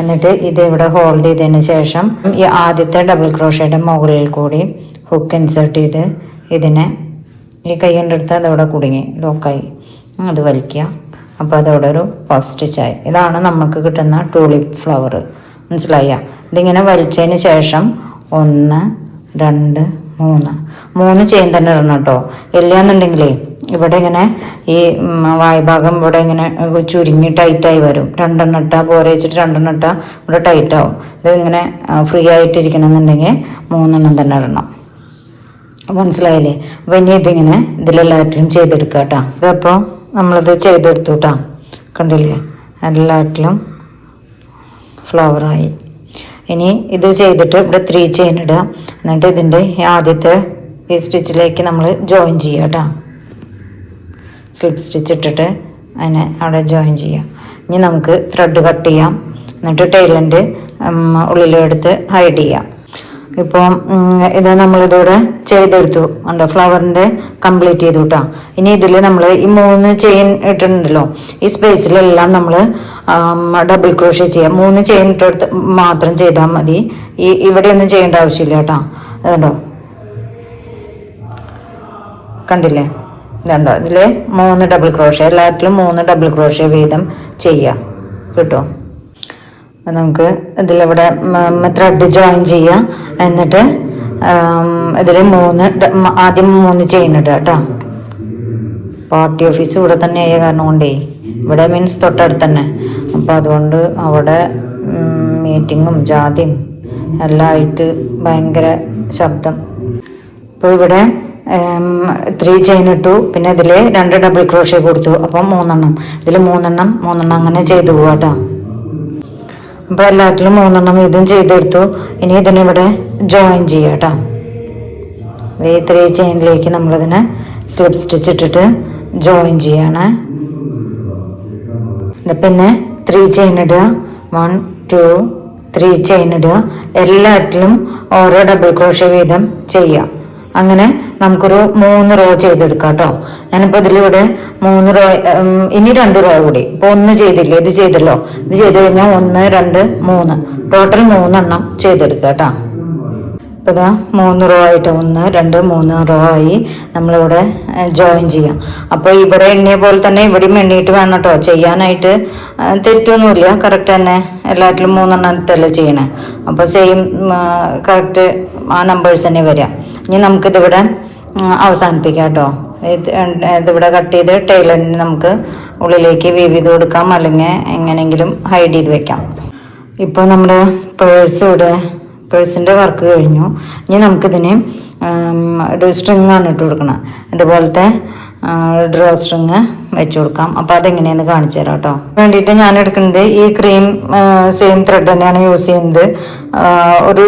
എന്നിട്ട് ഇത് ഇവിടെ ഹോൾഡ് ചെയ്തതിന് ശേഷം ഈ ആദ്യത്തെ ഡബിൾ ക്രോഷയുടെ മുകളിൽ കൂടി ഹുക്ക് ഇൻസേർട്ട് ചെയ്ത് ഇതിനെ ഈ കൈ കൊണ്ടെടുത്ത് അതവിടെ കുടുങ്ങി ലോക്കായി അത് വലിക്കുക. അപ്പോൾ അതവിടെ ഒരു പഫ് സ്റ്റിച്ചായി ഇതാണ് നമുക്ക് കിട്ടുന്ന ടൂളിപ്പ് ഫ്ലവർ മനസ്സിലായ? ഇതിങ്ങനെ വലിച്ചതിന് ശേഷം ഒന്ന് രണ്ട് മൂന്ന്. മൂന്ന് ചെയിൻ തന്നെ ഇടണം കേട്ടോ. ഇല്ലയെന്നുണ്ടെങ്കിലേ ഇവിടെ ഇങ്ങനെ ഈ വായ്ഭാഗം ഇവിടെ ഇങ്ങനെ ചുരുങ്ങി ടൈറ്റായി വരും. രണ്ടെണ്ണം ഇട്ടാൽ പോരെ വെച്ചിട്ട് രണ്ടെണ്ണം ഇട്ടാൽ ഇവിടെ ടൈറ്റാവും ഇത് ഇങ്ങനെ ഫ്രീ ആയിട്ടിരിക്കണം എന്നുണ്ടെങ്കിൽ മൂന്നെണ്ണം തന്നെ ഇടണം. മനസ്സിലായില്ലേ? അപ്പം ഇനി ഇതിങ്ങനെ ഇതിലെല്ലാറ്റിലും ചെയ്തെടുക്കുക കേട്ടോ ഇതപ്പോൾ നമ്മളിത് ചെയ്തെടുത്തു കേട്ടോ കണ്ടില്ലേ? എല്ലാറ്റിലും ഫ്ലവറായി ഇനി ഇത് ചെയ്തിട്ട് ഇവിടെ ത്രീ ചെയിൻ ഇടാം എന്നിട്ട് ഇതിന്റെ ആദ്യത്തെ ഈ സ്റ്റിച്ചിലേക്ക് നമ്മൾ ജോയിൻ ചെയ്യുക കേട്ടോ സ്ലിപ്പ് സ്റ്റിച്ച് ഇട്ടിട്ട് അതിനെ അവിടെ ജോയിൻ ചെയ്യാം ഇനി നമുക്ക് ത്രെഡ് കട്ട് ചെയ്യാം. എന്നിട്ട് ടൈലന്റ് ഉള്ളിലെടുത്ത് ഹൈഡ് ചെയ്യാം. ഇപ്പോൾ ഇത് നമ്മളിതോടെ ചെയ്തെടുത്തു. ഉണ്ട് ഫ്ലവറിന്റെ കംപ്ലീറ്റ് ചെയ്തു കേട്ടോ ഇനി ഇതിൽ നമ്മൾ ഈ മൂന്ന് ചെയിൻ ഇട്ടിട്ടുണ്ടല്ലോ. ഈ സ്പേസിലെല്ലാം നമ്മൾ ഡബിൾ ക്രോഷ്യ ചെയ്യാം. മൂന്ന് ചെയിൻ ഇട്ടെടുത്ത് മാത്രം ചെയ്താൽ മതി. ഈ ഇവിടെ ഒന്നും ചെയ്യേണ്ട ആവശ്യമില്ല കേട്ടോ അതുണ്ടോ കണ്ടില്ലേ? ഇതുണ്ടോ ഇതിൽ മൂന്ന് ഡബിൾ ക്രോഷ്യ എല്ലാറ്റിലും മൂന്ന് ഡബിൾ ക്രോഷ്യ വീതം ചെയ്യാം. അപ്പം നമുക്ക് ഇതിലിവിടെ ത്രെഡ് ജോയിൻ ചെയ്യാം. എന്നിട്ട് ഇതിൽ മൂന്ന് ആദ്യം മൂന്ന് ചെയിൻ ഇടുക കേട്ടോ. പാർട്ടി ഓഫീസ് ഇവിടെ തന്നെ ആയ കാരണം കൊണ്ടേ. ഇവിടെ മീൻസ് തൊട്ടടുത്ത് തന്നെ. അപ്പോൾ അതുകൊണ്ട് അവിടെ മീറ്റിങ്ങും ജാതിയും എല്ലാം ആയിട്ട് ഭയങ്കര ശബ്ദം. അപ്പോൾ ഇവിടെ ത്രീ ചെയിൻ ഇട്ടു. പിന്നെ ഇതിൽ രണ്ട് ഡബിൾ ക്രോഷ്യ കൊടുത്തു. അപ്പം മൂന്നെണ്ണം. ഇതിൽ മൂന്നെണ്ണം മൂന്നെണ്ണം അങ്ങനെ ചെയ്തു പോവാട്ടോ അപ്പോൾ എല്ലാറ്റിലും മൂന്നെണ്ണം വീതം ചെയ്തെടുത്തു. ഇനി ഇതിനിവിടെ ജോയിൻ ചെയ്യാം ഈ ത്രീ ചെയിനിലേക്ക് നമ്മളിതിനെ സ്ലിപ്പ് സ്റ്റിച്ച് ഇട്ടിട്ട് ജോയിൻ ചെയ്യാണ്. പിന്നെ ത്രീ ചെയിൻ ഇടുക. വൺ ടു ത്രീ ചെയിൻ ഇടുക. എല്ലാറ്റിലും ഓരോ ഡബിൾ ക്രോഷ വീതം ചെയ്യുക അങ്ങനെ നമുക്കൊരു മൂന്ന് റോ ചെയ്തെടുക്കാം കേട്ടോ. ഞാനിപ്പോൾ ഇതിലിവിടെ മൂന്ന് റോ ഇനി രണ്ട് റോ കൂടി. ഇപ്പോൾ ഒന്ന് ചെയ്തില്ലേ? ഇത് ചെയ്തല്ലോ. ഇത് ചെയ്ത് കഴിഞ്ഞാൽ ഒന്ന് രണ്ട് മൂന്ന്. ടോട്ടൽ മൂന്നെണ്ണം ചെയ്തെടുക്കുക കേട്ടോ. ഇപ്പോൾ ഇതാ മൂന്ന് റോ ആയിട്ട് ഒന്ന് രണ്ട് മൂന്ന് റോ ആയി നമ്മളിവിടെ ജോയിൻ ചെയ്യാം. അപ്പോൾ ഇവിടെ എണ്ണിയ പോലെ തന്നെ ഇവിടെയും എണ്ണിയിട്ട് വേണം കേട്ടോ. ചെയ്യാനായിട്ട് തെറ്റൊന്നുമില്ല. കറക്റ്റ് തന്നെ. എല്ലാറ്റിലും മൂന്നെണ്ണം ഇട്ടല്ലേ ചെയ്യണേ. അപ്പോൾ സെയിം കറക്റ്റ് ആ നമ്പേഴ്സ് തന്നെ വരിക. ഇനി നമുക്കിതിവിടെ അവസാനിപ്പിക്കാം കേട്ടോ. ഇത് ഇതിവിടെ കട്ട് ചെയ്ത് ടൈലറിന് നമുക്ക് ഉള്ളിലേക്ക് വീവ് ചെയ്ത് കൊടുക്കാം. അല്ലെങ്കിൽ എങ്ങനെയെങ്കിലും ഹൈഡ് ചെയ്ത് വെക്കാം. ഇപ്പോൾ നമ്മുടെ പേഴ്സ് ഇവിടെ പേഴ്സിന്റെ വർക്ക് കഴിഞ്ഞു. ഇനി നമുക്കിതിന് ഒരു സ്ട്രിങ് ആണ് ഇട്ട് കൊടുക്കണം. ഇതുപോലത്തെ ഡ്രോ വെച്ചു കൊടുക്കാം. അപ്പോൾ അതെങ്ങനെയാന്ന് കാണിച്ചു തരാം കേട്ടോ. വേണ്ടിയിട്ട് ഞാൻ എടുക്കുന്നത് ഈ ക്രീം സെയിം ത്രെഡ് തന്നെയാണ് യൂസ് ചെയ്യുന്നത്. ഒരു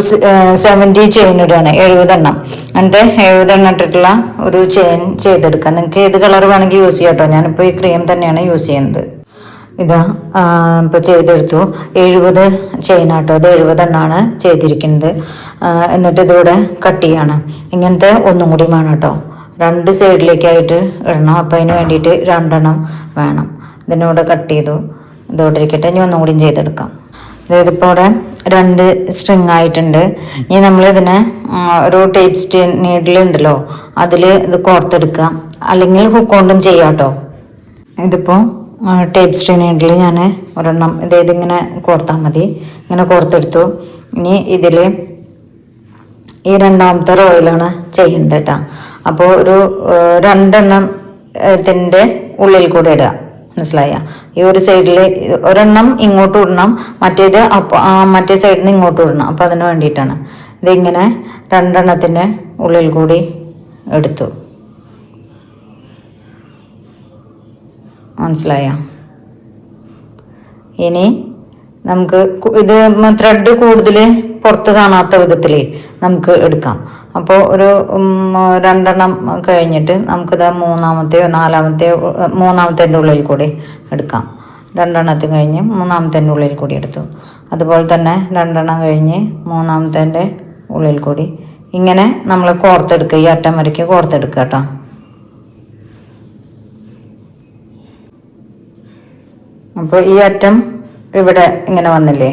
സെവന്റി ചെയിൻ ഇടുകയാണ്. എഴുപതെണ്ണം. എന്നിട്ട് എഴുപതെണ്ണം ഇട്ടിട്ടുള്ള ഒരു ചെയിൻ ചെയ്തെടുക്കാം. നിങ്ങൾക്ക് ഏത് കളർ വേണമെങ്കിൽ യൂസ് ചെയ്യാം കേട്ടോ. ഞാനിപ്പോൾ ഈ ക്രീം തന്നെയാണ് യൂസ് ചെയ്യുന്നത്. ഇതാ ഇപ്പോൾ ചെയ്തെടുത്തു. എഴുപത് ചെയിനാട്ടോ അത് എഴുപതെണ്ണമാണ് ചെയ്തിരിക്കുന്നത്. എന്നിട്ട് ഇതിവിടെ കട്ട് ചെയ്യാണ്. ഇങ്ങനത്തെ ഒന്നും കൂടി വേണം കേട്ടോ. രണ്ട് സൈഡിലേക്കായിട്ട് ഇടണം. അപ്പോൾ അതിന് വേണ്ടിയിട്ട് രണ്ടെണ്ണം വേണം. ഇതിനൂടെ കട്ട് ചെയ്തു. ഇതോടെ ഇരിക്കട്ടെ. ഇനി ഒന്നും കൂടിയും ചെയ്തെടുക്കാം. അതായത് ഇപ്പോൾ ഇവിടെ രണ്ട് സ്ട്രിങ് ആയിട്ടുണ്ട്. ഇനി നമ്മൾ ഇതിനെ ഒരു ടേപ്പ് സ്റ്റീ നീഡിലുണ്ടല്ലോ അതിൽ ഇത് കോർത്തെടുക്കുക അല്ലെങ്കിൽ ഹുക്ക് കൊണ്ടും ചെയ്യാം കേട്ടോ. ഇതിപ്പോൾ ടേപ്പ് സ്ട്രെയിനിൽ ഞാൻ ഒരെണ്ണം ഇതായത് ഇങ്ങനെ കോർത്താൽ മതി. ഇങ്ങനെ കോർത്തെടുത്തു. ഇനി ഇതിൽ ഈ രണ്ടാമത്തെ റോയിലാണ് ചെയ്യുന്നത് കേട്ടോ. അപ്പോൾ ഒരു രണ്ടെണ്ണം ഇതിന്റെ ഉള്ളിൽ കൂടെ ഇടുക. മനസ്സിലായ? ഈ ഒരു സൈഡിൽ ഒരെണ്ണം ഇങ്ങോട്ട് ഇടണം മറ്റേത് അപ്പോൾ മറ്റേ സൈഡിൽ നിന്ന് ഇങ്ങോട്ട് ഇടണം. അപ്പോൾ അതിന് വേണ്ടിയിട്ടാണ്. ഇതിങ്ങനെ രണ്ടെണ്ണത്തിന്റെ ഉള്ളിൽ കൂടി എടുത്തു. മനസ്സിലായ? ഇനി നമുക്ക് ഇത് ത്രെഡ് കൂടുതൽ പുറത്ത് കാണാത്ത വിധത്തിൽ നമുക്ക് എടുക്കാം. അപ്പോൾ ഒരു രണ്ടെണ്ണം കഴിഞ്ഞിട്ട് നമുക്കിത് മൂന്നാമത്തെയോ നാലാമത്തെയോ മൂന്നാമത്തേന്റെ ഉള്ളിൽ കൂടി എടുക്കാം. രണ്ടെണ്ണത്തിന് കഴിഞ്ഞ് മൂന്നാമത്തേന്റെ ഉള്ളിൽ കൂടി എടുത്തു. അതുപോലെ തന്നെ രണ്ടെണ്ണം കഴിഞ്ഞ് മൂന്നാമത്തേന്റെ ഉള്ളിൽ കൂടി. ഇങ്ങനെ നമ്മൾ കോർത്തെടുക്കുക ഈ അറ്റം വരയ്ക്ക് കോർത്തെടുക്കുക കേട്ടോ. അപ്പോൾ ഈ അറ്റം ഇവിടെ ഇങ്ങനെ വന്നില്ലേ?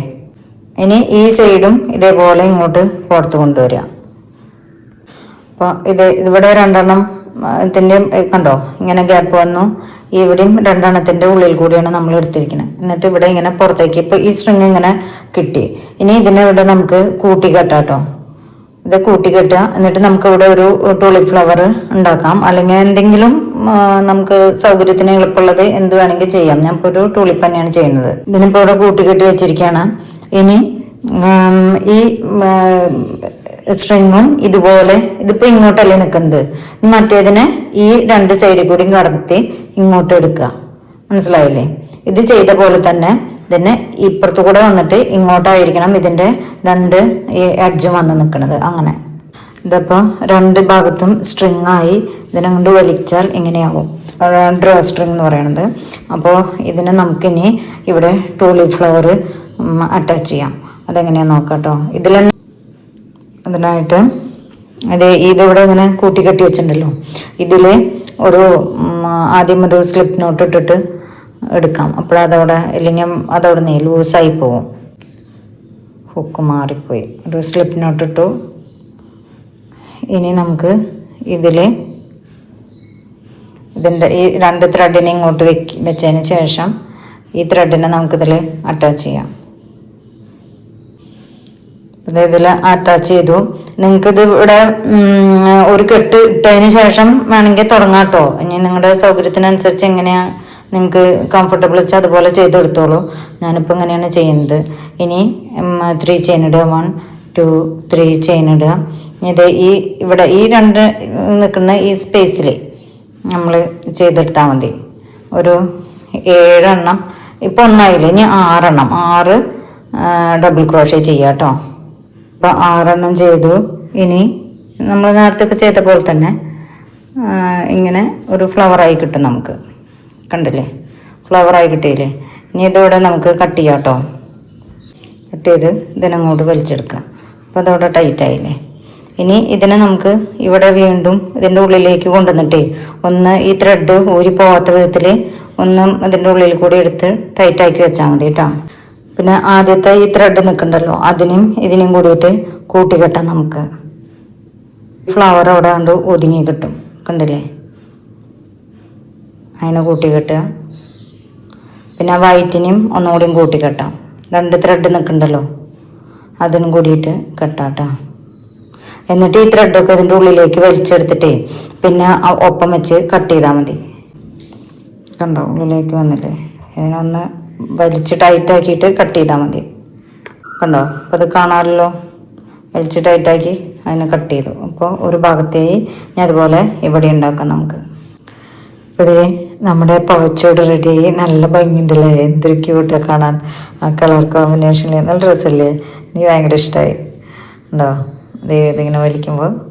ഇനി ഈ സൈഡും ഇതേപോലെ ഇങ്ങോട്ട് കോർത്ത് കൊണ്ടുവരിക. അപ്പോൾ ഇത് ഇവിടെ രണ്ടെണ്ണം കണ്ടോ? ഇങ്ങനെ ഗ്യാപ്പ് വന്നു. ഇവിടെയും രണ്ടെണ്ണത്തിന്റെ ഉള്ളിൽ കൂടിയാണ് നമ്മൾ എടുത്തിരിക്കുന്നത് എന്നിട്ട് ഇവിടെ ഇങ്ങനെ പുറത്തേക്ക് ഇപ്പോൾ ഈ സ്ട്രിങ് ഇങ്ങനെ കിട്ടി. ഇനി ഇതിനെ ഇവിടെ നമുക്ക് കൂട്ടി കെട്ടാട്ടോ. ഇത് കൂട്ടി കെട്ടുക. എന്നിട്ട് നമുക്ക് ഇവിടെ ഒരു ടൂളിപ്പ് ഫ്ലവർ ഉണ്ടാക്കാം. അല്ലെങ്കിൽ എന്തെങ്കിലും നമുക്ക് സൗകര്യത്തിന് എളുപ്പമുള്ളത് എന്ത് വേണമെങ്കിൽ ചെയ്യാം. ഞാൻ ഇപ്പോൾ ഒരു ടൂളിപ്പ് തന്നെയാണ് ചെയ്യുന്നത്. ഇതിനിപ്പോൾ ഇവിടെ കൂട്ടി കെട്ടി വെച്ചിരിക്കുകയാണ്. ഇനി ഈ സ്ട്രിങ്ങും ഇതുപോലെ ഇതിപ്പോൾ ഇങ്ങോട്ടല്ലേ നിൽക്കുന്നത് മറ്റേതിനെ ഈ രണ്ട് സൈഡിൽ കൂടിയും കടത്തി ഇങ്ങോട്ട് എടുക്കുക. മനസ്സിലായില്ലേ? ഇത് ചെയ്ത പോലെ തന്നെ ഇതിന് ഇപ്പുറത്തു കൂടെ വന്നിട്ട് ഇങ്ങോട്ടായിരിക്കണം ഇതിന്റെ രണ്ട് ഈ എഡ്ജും വന്ന് നിൽക്കുന്നത് അങ്ങനെ. ഇതപ്പോൾ രണ്ട് ഭാഗത്തും സ്ട്രിങ് ആയി ഇതിനെ കൊണ്ട് വലിച്ചാൽ ഇങ്ങനെയാവും. ഡ്രോ സ്ട്രിങ് എന്ന് പറയുന്നത് അപ്പോൾ ഇതിനെ നമുക്കിനി ഇവിടെ ടൂലി ഫ്ലവർ അറ്റാച്ച് ചെയ്യാം. അതെങ്ങനെയാണെന്ന് നോക്കാം കേട്ടോ ഇതിൽ അതിനായിട്ട് അത് ഇതിവിടെ ഇങ്ങനെ കൂട്ടിക്കെട്ടി വെച്ചിട്ടുണ്ടല്ലോ. ഇതിൽ ഒരു ആദ്യം ഒരു സ്ലിപ്പ് നോട്ട് ഇട്ടിട്ട് എടുക്കാം. അപ്പോഴതവിടെ ഇല്ലെങ്കിൽ അതവിടെ നീ ലൂസായി പോവും. ഹുക്ക് മാറിപ്പോയി. ഒരു സ്ലിപ്പ് നോട്ട് ഇട്ടു. ഇനി നമുക്ക് ഇതിൽ ഇതിന്റെ ഈ രണ്ട് ത്രെഡിനെ ഇങ്ങോട്ട് വെക്ക് വെച്ചതിന് ശേഷം ഈ ത്രെഡിനെ നമുക്കിതിൽ അറ്റാച്ച് ചെയ്യാം. ഇതിൽ അറ്റാച്ച് ചെയ്തു. നിങ്ങൾക്കിത് ഇവിടെ ഒരു കെട്ട് ഇട്ടതിന് ശേഷം വേണമെങ്കിൽ തുടങ്ങാം കേട്ടോ ഇനി നിങ്ങളുടെ സൗകര്യത്തിനനുസരിച്ച് എങ്ങനെയാ നിങ്ങൾക്ക് കംഫർട്ടബിൾ വെച്ചാൽ അതുപോലെ ചെയ്തെടുത്തോളൂ. ഞാനിപ്പോൾ ഇങ്ങനെയാണ് ചെയ്യുന്നത്. ഇനി ത്രീ ചെയിൻ ഇടുക. വൺ ടു ത്രീ ചെയിൻ ഇടുക. ഇത് ഈ ഇവിടെ ഈ രണ്ട് നിൽക്കുന്ന ഈ സ്പേസിൽ നമ്മൾ ചെയ്തെടുത്താൽ മതി. ഒരു ഏഴെണ്ണം. ഇപ്പോൾ ഒന്നായില്ല? ഇനി ആറെണ്ണം. ആറ് ഡബിൾ ക്രോഷേ ചെയ്യാം കേട്ടോ അപ്പോൾ ആറെണ്ണം ചെയ്തു. ഇനി നമ്മൾ നേരത്തെ ഒക്കെ ചെയ്ത പോലെ തന്നെ ഇങ്ങനെ ഒരു ഫ്ലവറായി കിട്ടും നമുക്ക്. കണ്ടില്ലേ? ഫ്ലവറായി കിട്ടിയില്ലേ? ഇനി ഇതോടെ നമുക്ക് കട്ട് ചെയ്യാം കേട്ടോ കട്ട് ചെയ്ത് ഇതിനങ്ങോട്ട് വലിച്ചെടുക്കാം. അപ്പോൾ അതോടെ ടൈറ്റ് ആയില്ലേ? ഇനി ഇതിനെ നമുക്ക് ഇവിടെ വീണ്ടും ഇതിന്റെ ഉള്ളിലേക്ക് കൊണ്ടുവന്നിട്ടേ ഒന്ന് ഈ ത്രെഡ് ഊരി പോകാത്ത വിധത്തിൽ ഒന്ന് ഇതിന്റെ ഉള്ളിൽ കൂടി എടുത്ത് ടൈറ്റാക്കി വെച്ചാൽ മതി കേട്ടോ പിന്നെ ആദ്യത്തെ ഈ ത്രെഡ് നിൽക്കണ്ടല്ലോ അതിനും ഇതിനും കൂടിയിട്ട് കൂട്ടിക്കെട്ടാം നമുക്ക്. ഫ്ലവർ അവിടെ കണ്ട് ഒതുങ്ങി കിട്ടും കണ്ടില്ലേ? അതിനെ കൂട്ടിക്കെട്ടുക. പിന്നെ വൈറ്റിനും ഒന്നുകൂടിയും കൂട്ടിക്കെട്ടാം. രണ്ട് ത്രെഡ് നിൽക്കണ്ടല്ലോ അതിനും കൂടിയിട്ട് കെട്ടാട്ടോ. എന്നിട്ട് ഈ ത്രെഡൊക്കെ ഇതിന്റെ ഉള്ളിലേക്ക് വലിച്ചെടുത്തിട്ടേ പിന്നെ ഒപ്പം വെച്ച് കട്ട് ചെയ്താൽ മതി. കണ്ടോ ഉള്ളിലേക്ക് വന്നില്ലേ? ഇതിനൊന്ന് വലിച്ച് ടൈറ്റാക്കിയിട്ട് കട്ട് ചെയ്താൽ മതി. കണ്ടോ? അപ്പോൾ അത് കാണാമല്ലോ. വലിച്ച് ടൈറ്റാക്കി അതിനെ കട്ട് ചെയ്തു. അപ്പോൾ ഒരു ഭാഗത്തേക്ക് ഞാൻ അതുപോലെ ഇവിടെ ഉണ്ടാക്കാം നമുക്ക്. ഇതേ നമ്മുടെ പൗച്ചോട് റെഡിയായി നല്ല ഭംഗിയുണ്ടല്ലേ? എന്തൊരു ക്യൂട്ടാ കാണാൻ. ആ കളർ കോമ്പിനേഷനിൽ നല്ല ഡ്രസ്സല്ലേ എനിക്ക് ഭയങ്കര ഇഷ്ടമായി ഉണ്ടോ ഇത് ഇതിങ്ങനെ വലിക്കുമ്പോൾ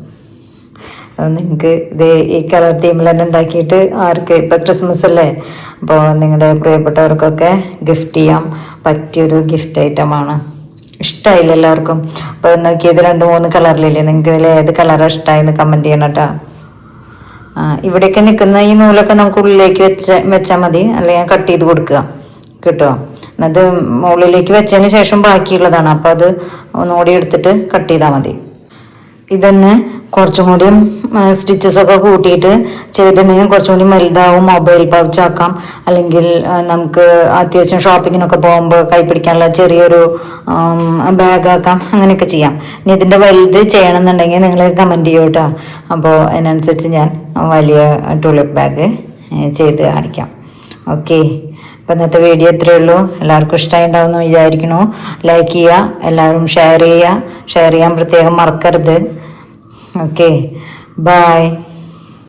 നിങ്ങൾക്ക് ഇത് ഈ കളർ തീമിൽ തന്നെ ഉണ്ടാക്കിയിട്ട് ആർക്ക് ഇപ്പം ക്രിസ്മസ് അല്ലേ? അപ്പോൾ നിങ്ങളുടെ പ്രിയപ്പെട്ടവർക്കൊക്കെ ഗിഫ്റ്റ് ചെയ്യാൻ പറ്റിയൊരു ഗിഫ്റ്റ് ഐറ്റമാണ് ഇഷ്ടമായില്ല എല്ലാവർക്കും. അപ്പോൾ നോക്കിയത് രണ്ട് മൂന്ന് കളറിലില്ലേ? നിങ്ങൾക്ക് ഇതിൽ ഏത് കളറാണ് ഇഷ്ടമായെന്ന് കമന്റ് ചെയ്യണം കേട്ടോ. ഇവിടെയൊക്കെ നിൽക്കുന്ന ഈ നൂലൊക്കെ നമുക്ക് ഉള്ളിലേക്ക് വെച്ച വെച്ചാൽ മതി. അല്ലെങ്കിൽ കട്ട് ചെയ്ത് കൊടുക്കുക. കിട്ടുമോ അത് മുകളിലേക്ക് വെച്ചതിന് ശേഷം ബാക്കിയുള്ളതാണ്. അപ്പോൾ അത് ഒന്നുകൂടി എടുത്തിട്ട് കട്ട് ചെയ്താൽ മതി. ഇതന്നെ കുറച്ചും കൂടിയും സ്റ്റിച്ചസ് ഒക്കെ കൂട്ടിയിട്ട് ചെയ്തിട്ടുണ്ടെങ്കിൽ കുറച്ചും കൂടി വലുതാവും മൊബൈൽ പൗച്ച് ആക്കാം. അല്ലെങ്കിൽ നമുക്ക് അത്യാവശ്യം ഷോപ്പിങ്ങിനൊക്കെ പോകുമ്പോൾ കൈപ്പിടിക്കാനുള്ള ചെറിയൊരു ബാഗ് ആക്കാം. അങ്ങനെയൊക്കെ ചെയ്യാം. ഇനി ഇതിന്റെ വലുത് ചെയ്യണമെന്നുണ്ടെങ്കിൽ നിങ്ങൾ കമന്റ് ചെയ്യൂ കേട്ടോ അപ്പോൾ അതിനനുസരിച്ച് ഞാൻ വലിയ ടൂളിപ്പ് ബാഗ് ചെയ്ത് കാണിക്കാം. ഓക്കെ. അപ്പം ഇന്നത്തെ വീഡിയോ ഇത്രയേ ഉള്ളൂ. എല്ലാവർക്കും ഇഷ്ടമായി ഉണ്ടാവുമെന്ന് വിചാരിക്കണു ലൈക്ക് ചെയ്യുക എല്ലാവരും ഷെയർ ചെയ്യുക. ഷെയർ ചെയ്യാൻ പ്രത്യേകം മറക്കരുത്. Okay bye